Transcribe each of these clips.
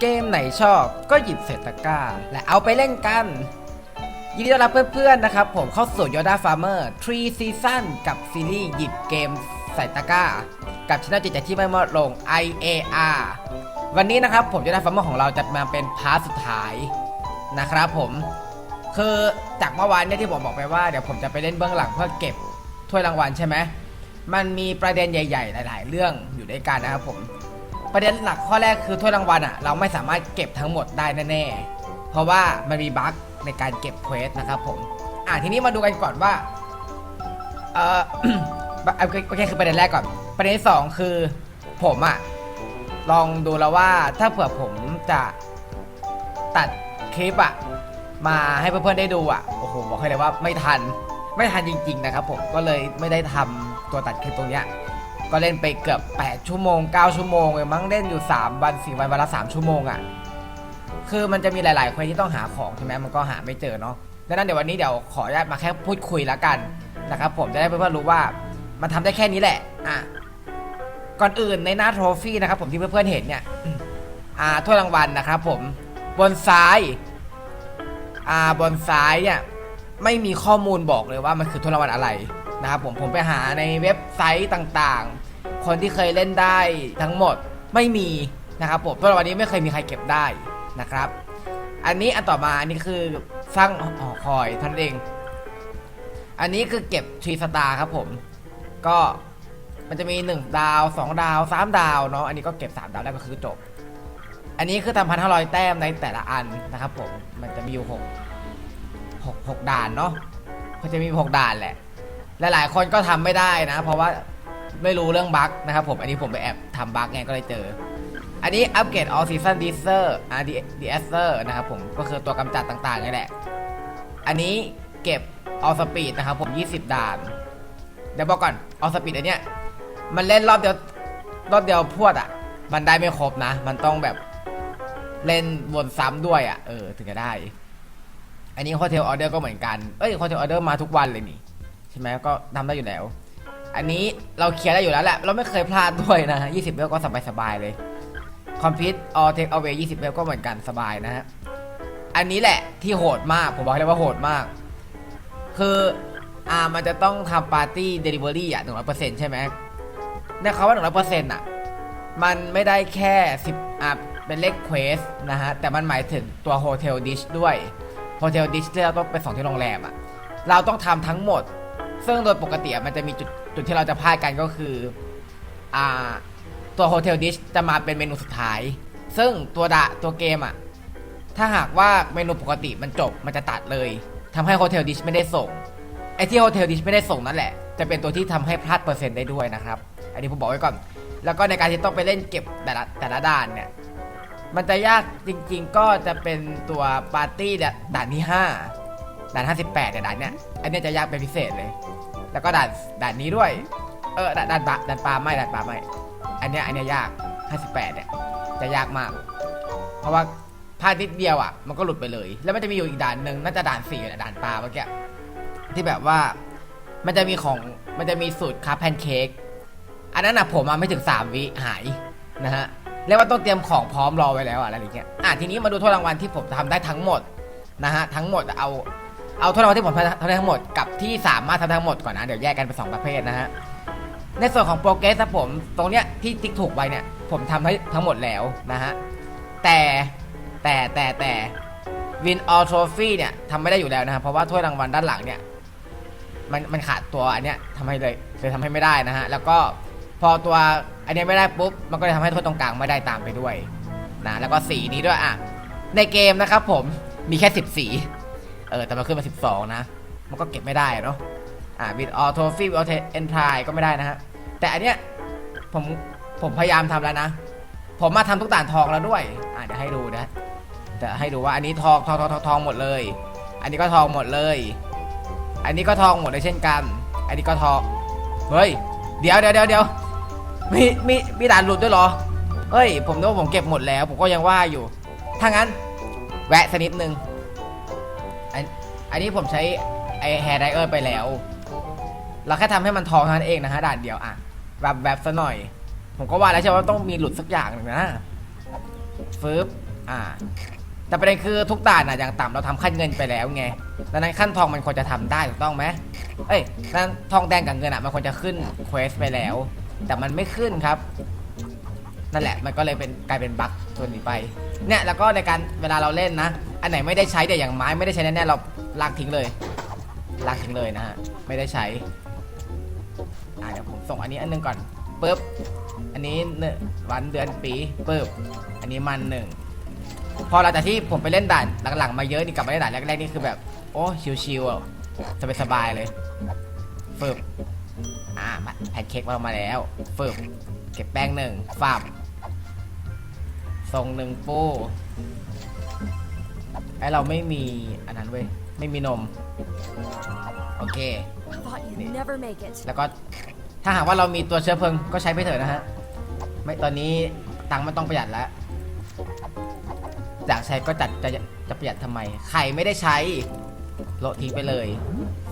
เกมไหนชอบก็หยิบเศษตะกร้า และเอาไปเล่นกัน ยินดีต้อนรับเพื่อนๆนะครับ ผมเข้าสู่ Yoda Farmer 3 Season กับซีรีส์หยิบเกมใส่ตะกร้า กับช anel จิตใจที่ไม่หมดลง IAR วันนี้นะครับผม Yoda Farmer ของเราจะมาเป็นพาร์ทสุดท้ายนะครับผมคือจากเมื่อวานเนี่ยที่ผมบอกไปว่าเดี๋ยวผมจะไปเล่นเบื้องหลังเพื่อเก็บถ้วยรางวัลใช่ไหมมันมีประเด็นใหญ่ ๆ หลาย ๆ เรื่องอยู่ด้วยกันนะครับผม ประเด็นหลักข้อแรกคือถ้วยรางวัลอะเราไม่สามารถเก็บทั้งหมดได้แน่ๆ เพราะว่ามันมีบั๊กในการเก็บเควสนะครับผมอะทีนี้มาดูกันก่อนว่าเอ่อโอเคคือประเด็นแรกก่อน ประเด็นที่สองคือผมอะลองดูแล้วว่าถ้าเผื่อผมจะตัดคลิปอะมาให้เพื่อนๆได้ดูอะโอ้โหบอกให้เลยว่าไม่ทันไม่ทันจริง ๆ นะครับผมก็เลยไม่ได้ทำตัวตัดคลิปตรงเนี้ย ก็เล่นไปเกือบ 8 ชั่วโมง 9 ชั่วโมงเลยมั้งเล่นอยู่ 3 วัน4วันวันละ 3 ชั่วโมงอะ่ะคือมันจะมีหลาย ๆ คนที่ต้องหาของใช่ไหมมันก็หาไม่เจอเนาะดังนั้นเดี๋ยววันนี้เดี๋ยวขออนุญาตมาแค่พูดคุยแล้วกันนะครับผมจะได้เพื่อนๆรู้ว่ามันทำได้แค่นี้แหละอะก่อนอื่นในหน้าโทรฟี่นะครับผมที่เพื่อนๆเห็นเนี่ยอ่าถ้วยรางวัลนะครับผมบนซ้ายอ่าบนซ้ายเนี่ยไม่มีข้อมูลบอกเลยว่ามันคือถ้วยรางวัลอะไรนะครับผมผมไปหาในเว็บไซต์ต่างๆ คนที่เคยเล่นได้ทั้งหมดไม่มีนะครับผมถ้วยรางวัลนี้ไม่เคยมีใครเก็บได้นะครับ อันนี้อันต่อมาอันนี้คือสร้างหอคอยท่านเอง อันนี้คือเก็บทรีสตาร์ครับผม ก็มันจะมี 1 ดาว 2 ดาว 3 ดาวเนาะอันนี้ก็เก็บ 3 ดาวได้วก็คือจบ อันนี้คือทำพันห้าร้อยแต้มในแต่ละอันนะครับผมมันจะมีอยู่หกหกหกด่านเนาะก็จะมีหกด่านแหละ หลายๆ คนก็ทำไม่ได้นะ เพราะว่า ไม่รู้เรื่องบั๊กนะครับผม อันนี้ผมไปแอบทำบั๊กไงก็เลยเจอ อันนี้อัปเกรด all season d i s e r r d d s e r นะครับผม ก็คือตัวกำจัดต่างๆนี่แหละ อันนี้เก็บ all speed นะครับผม 20 ด่าน เดี๋ยวบอกก่อน all speed อันเนี้ย มันเล่นรอบเดียว รอบเดียวพวดอะ มันได้ไม่ครบนะ มันต้องแบบเล่นวนซ้ำด้วยอะ เออ ถึงจะได้ อันนี้ hotel order ก็เหมือนกัน เอ้ย hotel order มาทุกวันเลยนี่ ใช่ไหมก็ทำได้อยู่แล้ว อันนี้เราเคลียร์ได้อยู่แล้วแหละ เราไม่เคยพลาดด้วยนะฮะ20 เวลก็สบายสบายเลยคอมพิวต์ all take away 20 เวลก็เหมือนกันสบายนะฮะ อันนี้แหละที่โหดมาก ผมบอกเลยว่าโหดมาก คืออ่ามันจะต้องทำปาร์ตี้เดลิเวอรี่อะ100%ใช่ไหมในคำว่า100%อะ มันไม่ได้แค่10อะเป็นเลขเควสนะฮะ แต่มันหมายถึงตัวโฮเทลดิชด้วยโฮเทลดิชที่เราต้องไปส่งที่โรงแรมอะ เราต้องทำทั้งหมด ซึ่งโดยปกติมันจะมีจุดจุดที่เราจะพลาดกันก็คืออ่าตัวโฮเทลดิชจะมาเป็นเมนูสุดท้าย ซึ่งตัวดะตัวเกมอะถ้าหากว่าเมนูปกติมันจบมันจะตัดเลยทำให้โฮเทลดิชไม่ได้ส่งไอ้ที่โฮเทลดิชไม่ได้ส่งนั่นแหละ จะเป็นตัวที่ทำให้พลาดเปอร์เซ็นต์ได้ด้วยนะครับ อันนี้ผมบอกไว้ก่อน แล้วก็ในการที่ต้องไปเล่นเก็บแต่ละแต่ละด่านเนี่ยมันจะยากจริง ๆ ก็จะเป็นตัวปาร์ตี้ด่านที่5 ด่าน 58เนี่ยด่านเนี้ยอันเนี้ยจะยากเป็นพิเศษเลย แล้วก็ด่านด่านนี้ด้วย เออด่านด่านปลาด่านปลาไม่ด่านปลาไม่อันเนี้ยอันเนี้ยยาก 58เนี่ยจะยากมาก เพราะว่าพลาดนิดเดียวอะมันก็หลุดไปเลย แล้วมันจะมีอยู่อีกด่านหนึ่งน่าจะด่านสี่แหละด่านปลาเมื่อกี้ที่แบบว่ามันจะมีของมันจะมีสูตรคาแพนเค้กอันนั้นอะผมมาไม่ถึง 3 วิหายนะฮะเรียกว่าต้องเตรียมของพร้อมรอไว้แล้วอะไรอย่างเงี้ยอะทีนี้มาดูถ้วยรางวัลที่ผมทำได้ทั้งหมดนะฮะทั้งหมดเอา เอาถ้วยรางวัลที่ผมทำได้ทั้งหมดกับที่สามารถทำได้ทั้งหมดก่อนนะเดี๋ยวแยกกันเป็นสองประเภทนะฮะในส่วนของโปรเกรสครับผมตรงเนี้ยที่ติ๊กถูกไว้เนี่ยผมทำให้ทั้งหมดแล้วนะฮะแต่แต่แต่แต่วินออลทรฟี่เนี่ยทำไม่ได้อยู่แล้วนะครับเพราะว่าถ้วยรางวัลด้านหลังเนี่ยมันมันขาดตัวอันเนี้ยทำให้เลยเลยทำให้ไม่ได้นะฮะแล้วก็พอตัวอันเนี้ยไม่ได้ปุ๊บมันก็เลยทำให้ถ้วยตรงกลางไม่ได้ตามไปด้วยนะแล้วก็สีนี้ด้วยอะในเกมนะครับผมมีแค่10สี เออแต่มันขึ้นมา 12 นะ มันก็เก็บไม่ได้เนาะอ่าวิดออโทฟี่วิดออเทนทายก็ไม่ได้นะฮะแต่อันเนี้ยผมผมพยายามทำแล้วนะ ผมมาทำทุกด่านทองแล้วด้วยอ่าเดี๋ยวให้ดูนะแต่ให้ดูว่าอันนี้ทองทองทองทองทองหมดเลย อันนี้ก็ทองหมดเลย อันนี้ก็ทองหมดเลยเช่นกัน อันนี้ก็ทองเฮ้ยเดี๋ยวเดี๋ยวเดี๋ยวเดี๋ยวมีมีมีด่านหลุดด้วยเหรอเฮ้ย ผมนึกว่าผมเก็บหมดแล้ว ผมก็ยังว่าอยู่ ถ้างั้น แวะสักนิดนึง อันนี้ผมใช้ไอแฮร์ไดเออร์ไปแล้ว เราแค่ทำให้มันทองเท่านั้นเองนะฮะด่านเดียวอะแบบแบบซะหน่อย ผมก็ว่าแล้วใช่ว่าต้องมีหลุดสักอย่างหนึ่งนะฟึบอ่า แต่ประเด็นคือทุกด่านอะอย่างต่ำเราทำขั้นเงินไปแล้วไงดังนั้นขั้นทองมันควรจะทำได้ถูกต้องไหมเอ้ยดังนั้นทองแดงกับเงินอะมันควรจะขึ้นเควสไปแล้ว แต่มันไม่ขึ้นครับ นั่นแหละมันก็เลยเป็นกลายเป็นบั๊กส่วนี้ไปเนี่ยแล้วก็ในการเวลาเราเล่นนะ อันไหนไม่ได้ใช้เดี๋ยวอย่างไม้ไม่ได้ใช้แน่ๆเราลากทิ้งเลยลากทิ้งเลยนะฮะไม่ได้ใช้อ่าเดี๋ยวผมส่งอันนี้อันหนึงก่อนปึ๊บอันนี้เนอวันเดือนปีปึ๊บอันนี้มันหนึ่งพอหลังจากที่ผมไปเล่นด่านหลังๆมาเยอะนี่กลับมาเล่นด่านแรกๆนี่คือแบบโอ้ชิวๆอะสบายๆเลยปึ๊บอ่ามาแพนเค้กมามาแล้วฟึบเก็บแป้งหนึ่งฟับ ส่งหนึ่งปูไอเราไม่มีอันนั้นเว้ย ไม่มีนม โอเค Thought you'd never make it. แล้วก็ถ้าหากว่าเรามีตัวเชื้อเพลิงก็ใช้ไปเถอะนะฮะ ไม่ตอนนี้ตังค์มันต้องประหยัดแล้วอยากใช้ก็จัดจะจะประหยัดทำไม ไข่ไม่ได้ใช้โละทิ้งไปเลย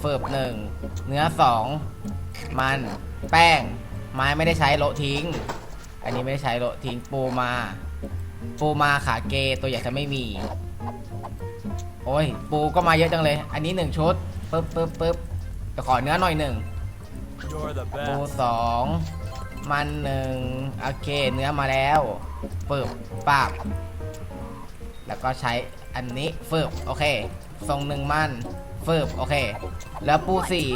เฟิบหนึ่งเนื้อสองมันแป้ง ไม้ไม่ได้ใช้โละทิ้ง อันนี้ไม่ได้ใช้โละทิ้งปูมา ปูมาขาเกตัวใหญ่จะไม่มี โอ้ย ปูก็มาเยอะจังเลย อันนี้หนึ่งชุดปึ๊บปึ๊บปึ๊บเดี๋ยวขอเนื้อหน่อยหนึ่งปูสองมันหนึ่งโอเค เนื้อมาแล้วฝึบปับแล้วก็ใช้อันนี้ฝึบโอเคทรงหนึ่งมันฝึบโอเค แล้วปูสี่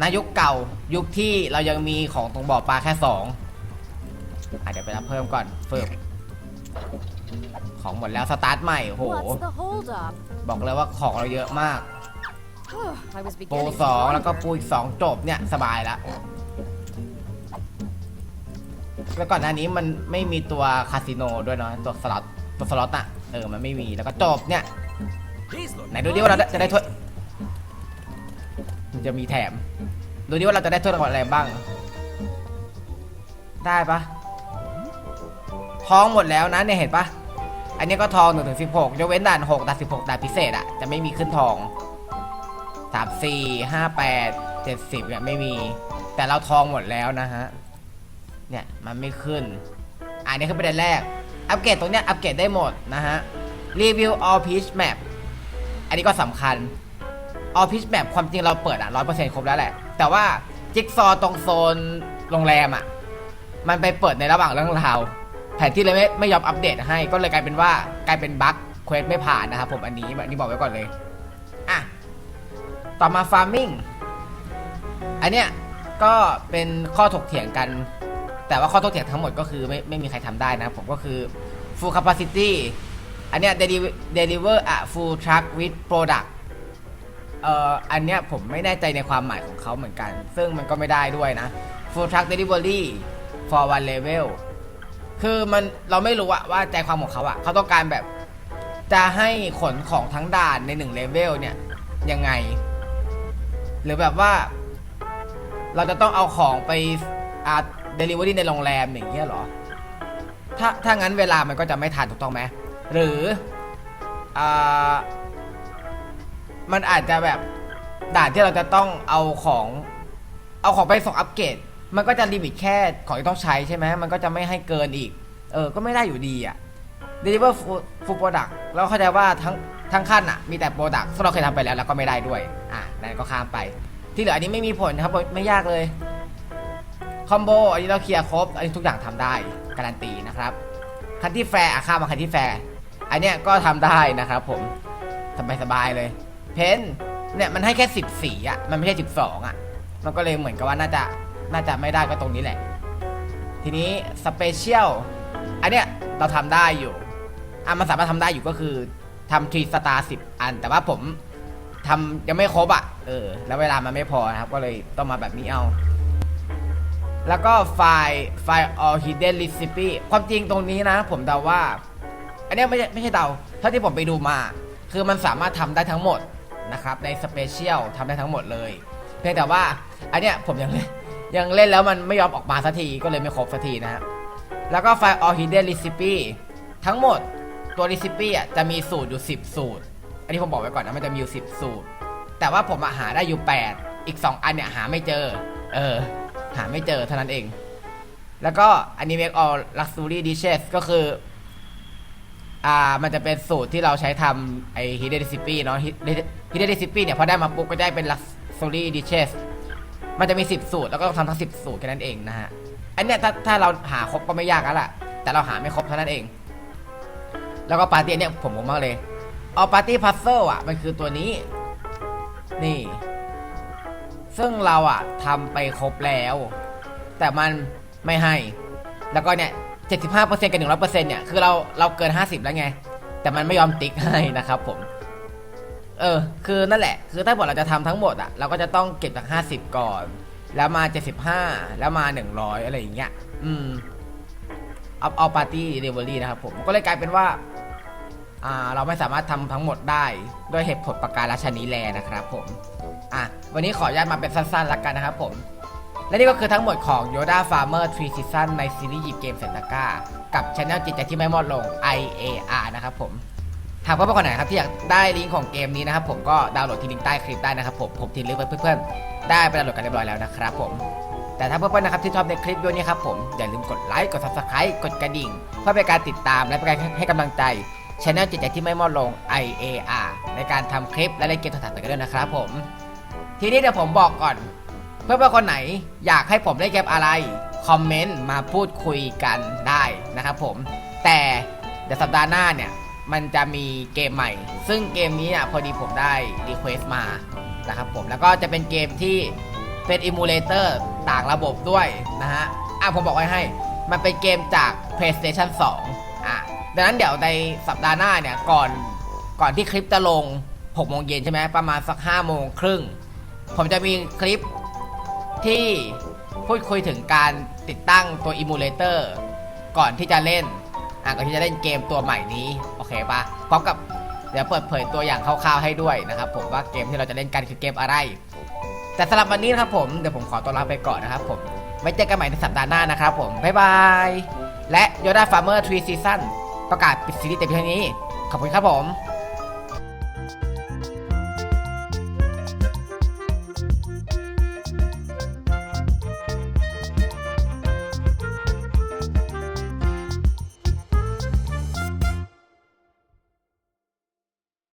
นายุคเก่ายุคที่เรายังมีของตรงบ่อปลาแค่สองอะเดี๋ยวไปรับเพิ่มก่อนฝึบ ของหมดแล้วสตาร์ทใหม่โอ้โห What's the holdup? บอกเลยว่าของเราเยอะมาก I was ปู beginning ส to องแล้วก็ wonder. ปูอีกสองจบเนี่ยสบายละแล้วก่อนหน้านี้มันไม่มีตัวคาสิโนด้วยเนาะตัวสล็อตตัวสล็อตอะเออมันไม่มีแล้วก็จบเนี่ย These look ไหนดูดิว่าเราจะได้ถ้วยมันจะมีแถม ดูดิว่าเราจะได้ถ้วยรางวัลอะไรบ้าง ได้ปะทองหมดแล้วนะเนี่ยเห็นปะ อันนี้ก็ทองหนึ่งถึงสิบหกยกเว้นด่านหกด่านสิบหกด่านพิเศษอะจะไม่มีขึ้นทองสามสี่ห้าแปดเจ็ดสิบเนี่ยไม่มี แต่เราทองหมดแล้วนะฮะ เนี่ยมันไม่ขึ้น อันนี้คือประเด็นแรก อัปเกรดตรงเนี้ยอัปเกรดได้หมดนะฮะ รีวิว all pitch map อันนี้ก็สำคัญ all pitch map ความจริงเราเปิดอะร้อยเปอร์เซ็นต์ครบแล้วแหละ แต่ว่าจิ๊กซอตรงโซนโรงแรมอะมันไปเปิดในระหว่างเรื่องราว แผนที่เลยไม่ไม่ยอมอัปเดตให้ก็เลยกลายเป็นว่ากลายเป็นบั๊กเควสไม่ผ่านนะครับผมอันนี้อันนี้บอกไว้ก่อนเลยอะต่อมา farming อันเนี้ยก็เป็นข้อถกเถียงกัน แต่ว่าข้อถกเถียงทั้งหมดก็คือไม่ไม่มีใครทำได้นะผมก็คือ full capacity อันเนี้ย deliver a full truck with product เอ่ออันเนี้ยผมไม่แน่ใจในความหมายของเขาเหมือนกัน ซึ่งมันก็ไม่ได้ด้วยนะ full truck delivery for one level คือมันเราไม่รู้อะว่าใจความของเขาอะเขาต้องการแบบจะให้ขนของทั้งด่านในหนึ่งเลเวลเนี่ยยังไง หรือแบบว่า เราจะต้องเอาของไปอาเดลิเวอรี่ในโรงแรมอย่างเงี้ยหรอ ถ้าถ้างั้นเวลามันก็จะไม่ทันถูกต้องไหมหรืออ่ามันอาจจะแบบด่านที่เราจะต้องเอาของ เอาของไปส่งอัปเกรด มันก็จะลิมิตแค่ของที่ต้องใช้ใช่ไหมมันก็จะไม่ให้เกินอีก เออ ก็ไม่ได้อยู่ดีอะ deliver full product แล้วเข้าใจว่าทั้งทั้งขั้นอะ มีแต่ product ซึ่งเราเคยทำไปแล้วแล้วก็ไม่ได้ด้วย อะนั่นก็ข้ามไป ที่เหลืออันนี้ไม่มีผลครับ ไม่ยากเลย คอมโบ อันนี้เราเคลียร์ครบ อันนี้ทุกอย่างทำได้ การันตีนะครับ คันที่แฟร์อะข้ามมาคันที่แฟร์ อันเนี้ยก็ทำได้นะครับผมสบายสบายๆเลย เพนเนี่ยมันให้แค่สิบสีอะ มันไม่ใช่สิบสองอะ มันก็เลยเหมือนกับว่าน่าจะ น่าจะไม่ได้ก็ตรงนี้แหละ ทีนี้สเปเชียลอันเนี้ยเราทำได้อยู่อะมันสามารถทำได้อยู่ก็คือทำทรีสตาร์สิบอัน แต่ว่าผมทำยังไม่ครบอะเออ แล้วเวลามันไม่พอนะครับ ก็เลยต้องมาแบบนี้เอา แล้วก็ไฟล์ไฟล์ all hidden recipe ความจริงตรงนี้นะ ผมเดาว่า อันเนี้ยไม่ใช่ไม่ใช่เดาเท่าที่ผมไปดูมา คือมันสามารถทำได้ทั้งหมดนะครับ ในสเปเชียลทำได้ทั้งหมดเลย เพียงแต่ว่า อันเนี้ยผมยังเล่ ยังเล่นแล้วมันไม่ยอมออกมาสักทีก็เลยไม่ครบสักทีนะฮะแล้วก็ไฟล์ all hidden recipe ทั้งหมดตัว recipe อะจะมีสูตรอยู่ 10 สูตร อันนี้ผมบอกไว้ก่อนนะมันจะมีอยู่ 10 สูตร แต่ว่าผมอะหาได้อยู่ 8 อีก 2 อันเนี่ยหาไม่เจอ เออ หาไม่เจอเท่านั้นเอง แล้วก็อันนี้ make all luxury dishes ก็คือ อ่ามันจะเป็นสูตรที่เราใช้ทำไอฮิเด r ิซิปีเนาะฮิเด r ิซิปีเนี่ยพอได้มาปุ๊บก็ได้เป็นลักซ์โซลี่ดิเชส มันจะมี 10 สูตรแล้วก็ต้องทำทั้ง10 สูตรแค่นั้นเองนะฮะ อันเนี้ยถ้าถ้าเราหาครบก็ไม่ยากแล้วล่ะ แต่เราหาไม่ครบเท่านั้นเอง แล้วก็ปาร์ตี้เนี่ยผมผมมากเลย เอาปาร์ตี้พัซเซิลอะ มันคือตัวนี้ นี่ ซึ่งเราอะทำไปครบแล้ว แต่มันไม่ให้ แล้วก็เนี่ย75%กับ100%เนี่ย คือเราเราเกิน 50 แล้วไง แต่มันไม่ยอมติ๊กให้นะครับผม เออ คือนั่นแหละ คือถ้าบอกเราจะทำทั้งหมดอะเราก็จะต้องเก็บจาก50ก่อน แล้วมา75แล้วมา100อยอะไรอย่างเงี้ย อืมเอาเอาปาร์ตี้เดลิเวอรี่นะครับผม ก็เลยกลายเป็นว่า อ่า เราไม่สามารถทำทั้งหมดได้ด้วยเหตุผลประการราชนีแลนะครับผม อะ วันนี้ขออนุญาตมาเป็นสั้นๆแล้วกันนะครับผม และนี่ก็คือทั้งหมดของ Yoda Farmer 3 Season ในซีรีส์หยิบเกมเซนตาก้ากับช anel จิตใจที่ไม่มอดลง IAR นะครับผม หากเพื่อนๆคนไหนครับที่อยากได้ลิงก์ของเกมนี้นะครับผมก็ดาวน์โหลดที่ลิงก์ใต้คลิปได้นะครับผมผมทิ้งลิงก์ไว้เพื่อนๆได้ไปดาวน์โหลดกันเรียบร้อยแล้วนะครับผมแต่ถ้าเพื่อนๆนะครับที่ชอบในคลิปวิดีโอนี้ครับผมอย่าลืมกดไลค์กด subscribe กดกระดิ่ง เพื่อเป็นการติดตามและเป็นการให้กำลังใจช anel จิตใจที่ไม่มอดลง IAR ในการทำคลิปและเล่นเกมต่างๆไปกันด้วยนะครับผม ทีนี้เดี๋ยวผมบอกก่อน เพื่อนๆคนไหนอยากให้ผมเล่นเกมอะไรคอมเมนต์มาพูดคุยกันได้นะครับผมแต่เดี๋ยวสัปดาห์หน้าเนี่ย มันจะมีเกมใหม่ ซึ่งเกมนี้เนี่ยพอดีผมได้รีเควสต์มานะครับผมแล้วก็จะเป็นเกมที่เป็นอิมูเลเตอร์ต่างระบบด้วยนะฮะอะผมบอกไว้ให้ มันเป็นเกมจาก PlayStation 2อะดังนั้นเดี๋ยวในสัปดาห์หน้าเนี่ยก่อนก่อนที่คลิปจะลง6โมงเย็นใช่ไหมประมาณสัก5โมงครึ่งผมจะมีคลิปที่พูดคุยถึงการติดตั้งตัวอิมูเลเตอร์ก่อนที่จะเล่นอะก่อนที่จะเล่นเกมตัวใหม่นี้ เคปะพร้อมกับเดี๋ยวเปิดเผยตัวอย่างคร่าวๆให้ด้วยนะครับผมว่าเกมที่เราจะเล่นกันคือเกมอะไร แต่สำหรับวันนี้นะครับผมเดี๋ยวผมขอตัวลาไปก่อนนะครับผมไว้เจอกันใหม่ในสัปดาห์หน้านะครับผมบ๊ายบายและ Yoda Farmer 3 Season ประกาศปิดซีรีส์แต่เพียงเท่านี้ ขอบคุณครับผม